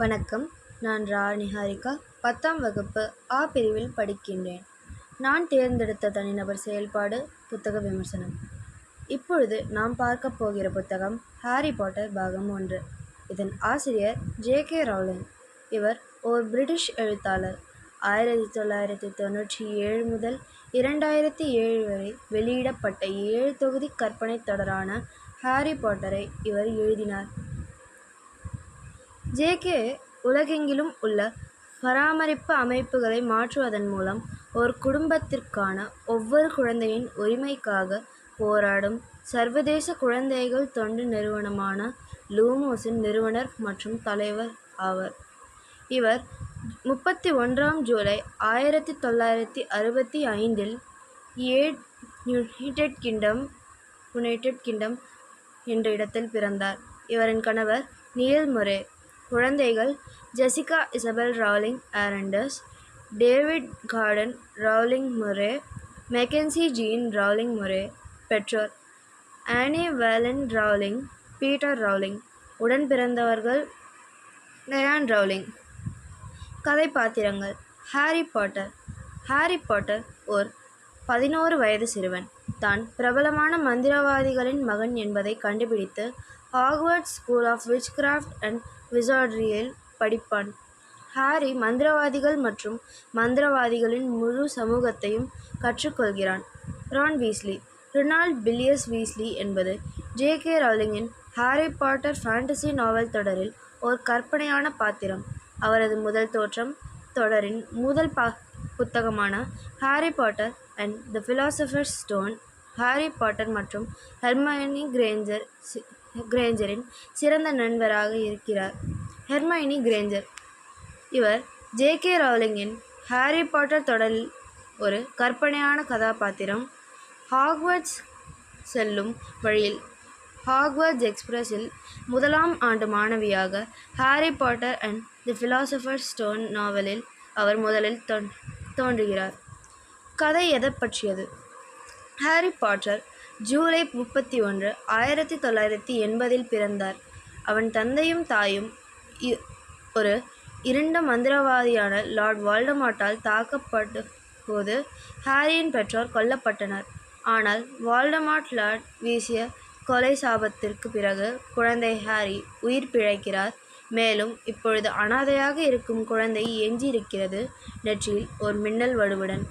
வணக்கம். நான் ரா நிஹாரிகா பத்தாம் வகுப்பு ஆ பிரிவில் படிக்கின்றேன். நான் தேர்ந்தெடுத்த தனிநபர் செயல்பாடு புத்தக விமர்சனம். இப்பொழுது நாம் பார்க்க போகிற புத்தகம் ஹாரி பாட்டர் பாகம் ஒன்று. இதன் ஆசிரியர் ஜே கே ரவுலிங். இவர் ஓர் பிரிட்டிஷ் எழுத்தாளர். ஆயிரத்தி தொள்ளாயிரத்தி தொண்ணூற்றி ஏழு முதல் இரண்டாயிரத்தி ஏழு வரை வெளியிடப்பட்ட ஏழு தொகுதி கற்பனை தொடரான ஹாரி பாட்டரை இவர் எழுதினார். ஜேகே உலகெங்கிலும் உள்ள பராமரிப்பு அமைப்புகளை மாற்றுவதன் மூலம் ஒரு குடும்பத்திற்கான ஒவ்வொரு குழந்தையின் உரிமைக்காக போராடும் சர்வதேச குழந்தைகள் தொண்டு நிறுவனமான லூமோஸின் நிறுவனர் மற்றும் தலைவர் ஆவார். இவர் முப்பத்தி ஒன்றாம் ஜூலை ஆயிரத்தி தொள்ளாயிரத்தி அறுபத்தி ஐந்தில் add United kingdom United kingdom என்ற இடத்தில் பிறந்தார். இவரின் கணவர் நீல் முரே குழந்தைகள் Jessica Isabel Rowling Arantes David Gordon Rowling Murray Mackenzie Jean Rowling Murray பெற்றோர் Anne Volant Rowling Peter Rowling உடன் பிறந்தவர்கள் டயான் ரவுலிங். கதைப்பாத்திரங்கள் ஹாரி பாட்டர். ஹாரி பாட்டர் ஓர் பதினோரு வயது சிறுவன். தான் பிரபலமான மந்திரவாதிகளின் மகன் என்பதை கண்டுபிடித்து Hogwarts school of witchcraft and விசாட்ரியில் படிப்பான். ஹாரி மந்திரவாதிகள் மற்றும் மந்திரவாதிகளின் முழு சமூகத்தையும் கற்றுக்கொள்கிறான். Ron Weasley Ronald Bilius Weasley என்பது ஜே கே ரவுலிங்கின் ஹாரி பாட்டர் ஃபேண்டசி நாவல் தொடரில் ஒரு கற்பனையான பாத்திரம். அவரது முதல் தோற்றம் தொடரின் முதல் பா புத்தகமான Harry Potter and the philosopher's stone Harry Potter மற்றும் ஹெர்மயனி கிரேஞ்சர் சி- கிரேஞ்சரின் சிறந்த நண்பராக இருக்கிறார். Hermione Granger. இவர் ஜே கே ரவுலிங்கின் ஹாரி பாட்டர் தொடரில் ஒரு கற்பனையான கதாபாத்திரம் ஹாக்வர்ட்ஸ் செல்லும் வழியில் ஹாக்வர்ட்ஸ் எக்ஸ்பிரஸில் முதலாம் ஆண்டு மாணவியாக Harry Potter and the philosopher stone நாவலில் அவர் முதலில் தோன் தோன்றுகிறார். கதை எதை பற்றியது? ஹாரி பாட்டர் ஜூலை முப்பத்தி ஒன்று ஆயிரத்தி தொள்ளாயிரத்தி எண்பதில் பிறந்தார். அவன் தந்தையும் தாயும் இ- ஒரு இருண்ட மந்திரவாதியான லார்ட் வால்டமாட்டால் தாக்கப்பட்ட போது ஹாரியின் பெற்றோர் கொல்லப்பட்டனர். ஆனால் வால்டமாட் லார்ட் வீசிய கொலை சாபத்திற்கு பிறகு குழந்தை ஹாரி உயிர் பிழைக்கிறார். மேலும் இப்பொழுது அனாதையாக இருக்கும் குழந்தை எஞ்சியிருக்கிறது நெற்றியில் ஒரு மின்னல் வடுவுடன்.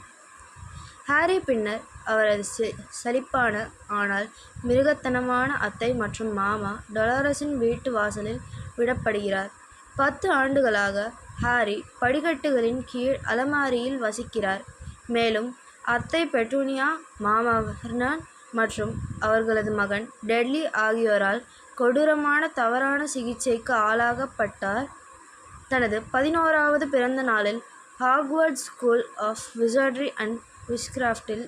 ஹாரி பின்னர் அவரது செ- சலிப்பான ஆனால் மிருகத்தனமான அத்தை மற்றும் மாமா டொலாரஸின் வீட்டு வாசலில் விடப்படுகிறார். பத்து ஆண்டுகளாக ஹாரி படிக்கட்டுகளின் கீழ் அலமாரியில் வசிக்கிறார். மேலும் அத்தை பெட்டூனியா மாமா வெர்னான் மற்றும் அவர்களது மகன் டெட்லி ஆகியோரால் கொடூரமான தவறான சிகிச்சைக்கு ஆளாகப்பட்டார். தனது பதினோராவது பிறந்த நாளில் Hogwarts school of wizardry and விஷ்கிராஃப்டில்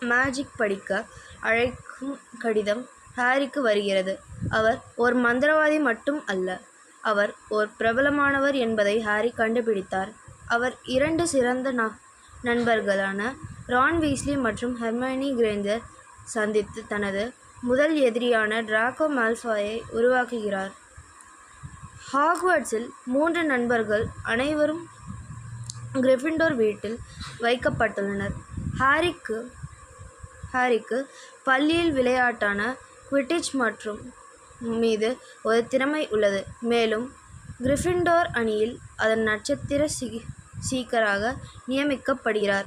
magic படிக்க அழைக்கும் கடிதம் ஹாரிக்கு வருகிறது. அவர் ஒரு மந்திரவாதி மட்டும் அல்ல அவர் ஒரு பிரபலமானவர் என்பதை ஹாரி கண்டுபிடித்தார். அவர் இரண்டு சிறந்த ந நண்பர்களான ரான் வீஸ்லி மற்றும் ஹெர்மனி கிரேஞ்சர் சந்தித்து தனது முதல் எதிரியான டிராகோ மால்ஃபாயை உருவாக்குகிறார். ஹாக்வர்ட்ஸில் மூன்று நண்பர்கள் அனைவரும் கிரிஃபிண்டோர் வீட்டில் வைக்கப்பட்டுள்ளனர். ஹாரிக்கு ஹாரிக்கு பள்ளியில் விளையாட்டான குவிட்டிச் மற்றும் மீது ஒரு திறமை உள்ளது. மேலும் கிரிஃபிண்டோர் அணியில் அதன் நட்சத்திர சீ சீக்கராக நியமிக்கப்படுகிறார்.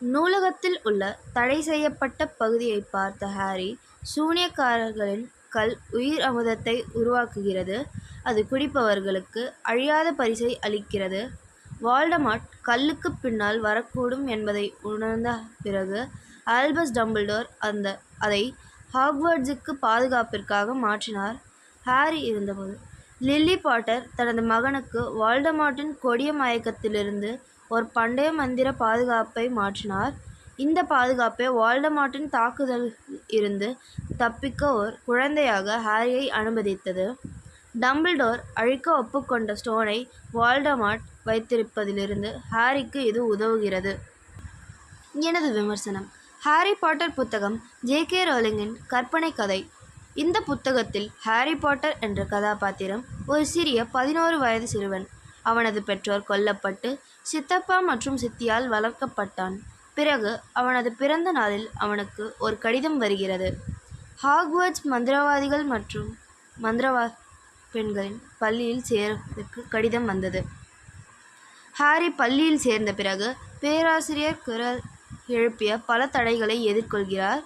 நூலகத்தில் உள்ள தடை செய்யப்பட்ட பகுதியை பார்த்த ஹாரி சூனியக்காரர்களின் கல் உயிர் அமுதத்தை உருவாக்குகிறது. அது குடிப்பவர்களுக்கு அழியாத பரிசை அளிக்கிறது. வால்டமாட் கல்லுக்கு பின்னால் வரக்கூடும் என்பதை உணர்ந்த பிறகு ஆல்பஸ் டம்பிள்டோர் அந்த அதை ஹாக்வர்ட்ஸுக்கு பாதுகாப்பிற்காக மாற்றினார். ஹாரி இருந்தபோது லில்லி பாட்டர் தனது மகனுக்கு வால்டமாட்டின் கொடிய மயக்கத்திலிருந்து ஒரு பண்டைய மந்திர பாதுகாப்பை மாற்றினார். இந்த பாதுகாப்பை வால்டமாட்டின் தாக்குதலில் இருந்து தப்பிக்க ஒரு குழந்தையாக ஹாரியை அனுமதித்தது. டம்பிள்டோர் அழிக்க ஒப்புக்கொண்ட ஸ்டோனை வால்டமாட் வைத்திருப்பதிலிருந்து ஹாரிக்கு இது உதவுகிறது. எனது விமர்சனம் ஹாரி பாட்டர் புத்தகம் ஜே கே ரோலிங்கின் கற்பனை கதை. இந்த புத்தகத்தில் ஹாரி பாட்டர் என்ற கதாபாத்திரம் ஒரு சிறிய பதினோரு வயது சிறுவன். அவனது பெற்றோர் கொல்லப்பட்டு சித்தப்பா மற்றும் சித்தியால் வளர்க்கப்பட்டான். பிறகு அவனது பிறந்த நாளில் அவனுக்கு ஒரு கடிதம் வருகிறது. ஹாக்வர்ட்ஸ் மந்திரவாதிகள் மற்றும் மந்திரவா பெண்களின் பள்ளியில் சேர்வதற்கு கடிதம் வந்தது. ஹாரி பள்ளியில் சேர்ந்த பிறகு பேராசிரியர் குரல் எழுப்பிய பல தடைகளை எதிர்கொள்கிறார்.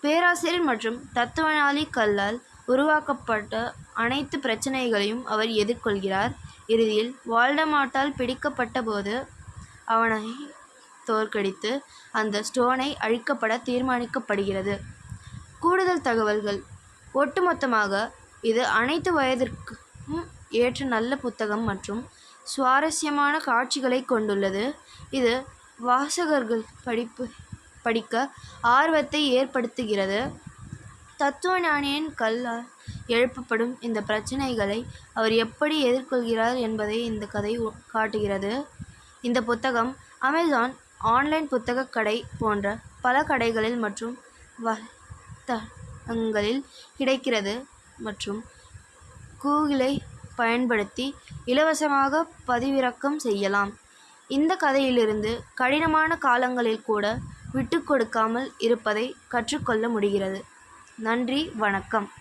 பேராசிரியர் மற்றும் தத்துவஞானி கல்லால் உருவாக்கப்பட்ட அனைத்து பிரச்சனைகளையும் அவர் எதிர்கொள்கிறார். இறுதியில் வால்டமாட்டால் பிடிக்கப்பட்ட போது அவனை தோற்கடித்து அந்த ஸ்டோனை அழிக்கப்பட தீர்மானிக்கப்படுகிறது. கூடுதல் தகவல்கள். ஒட்டுமொத்தமாக இது அனைத்து வயதிற்கும் ஏற்ற நல்ல புத்தகம் மற்றும் சுவாரஸ்யமான காட்சிகளை கொண்டுள்ளது. இது வாசகர்கள் படிப்பு படிக்க ஆர்வத்தை ஏற்படுத்துகிறது. தத்துவ ஞானியின் கல்லால் எழுப்பப்படும் இந்த பிரச்சனைகளை அவர் எப்படி எதிர்கொள்கிறார் என்பதை இந்த கதை காட்டுகிறது. இந்த புத்தகம் அமேசான் ஆன்லைன் புத்தகக் கடை போன்ற பல கடைகளில் மற்றும் வர்த்தகங்களில் கிடைக்கிறது மற்றும் கூகிளை பயன்படுத்தி இலவசமாக பதிவிறக்கம் செய்யலாம். இந்த கதையிலிருந்து கடினமான காலங்களில் கூட விட்டுக் கொடுக்காமல் இருப்பதை கற்றுக்கொள்ள முடிகிறது. நன்றி வணக்கம்.